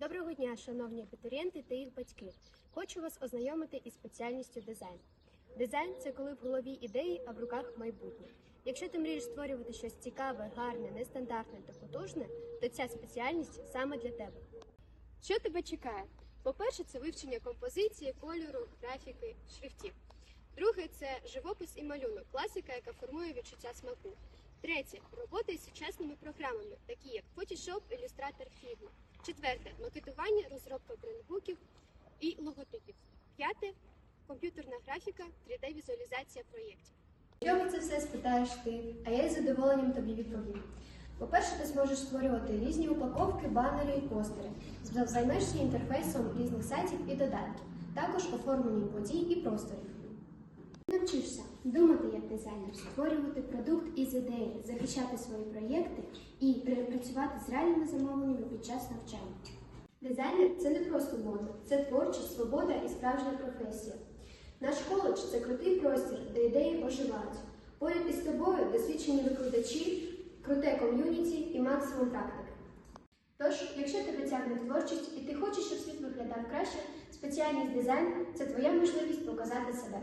Доброго дня, шановні абітурієнти та їх батьки. Хочу вас ознайомити із спеціальністю дизайн. Дизайн це коли в голові ідеї, а в руках майбутнє. Якщо ти мрієш створювати щось цікаве, гарне, нестандартне та потужне, то ця спеціальність саме для тебе. Що тебе чекає? По-перше, це вивчення композиції, кольору, графіки, шрифтів. Друге це живопис і малюнок, класика, яка формує відчуття смаку. Третє робота із сучасними програмами, такі як Photoshop, Illustrator, Figma. Четверте макетування, розробка брендбуків і логотипів. П'яте комп'ютерна графіка, 3D-візуалізація проєктів. Чого це все спитаєш ти, а я із задоволенням тобі відповім. По-перше, ти зможеш створювати різні упаковки, банери і постери, З- займешся інтерфейсом різних сайтів і додатків, також оформленням подій і просторів. Навчишся думати як дизайнер, створювати продукт із ідеї, захищати свої проєкти і працювати з реальними замовленнями під час навчання. Дизайнер це не просто мода, це творчість, свобода і справжня професія. Наш коледж це крутий простір, де ідеї оживають. Поряд із тобою досвідчені викладачі, круте ком'юніті і максимум практики. Тож, якщо тебе тягне творчість і ти хочеш, щоб світ виглядав краще, спеціальність дизайн це твоя можливість показати себе.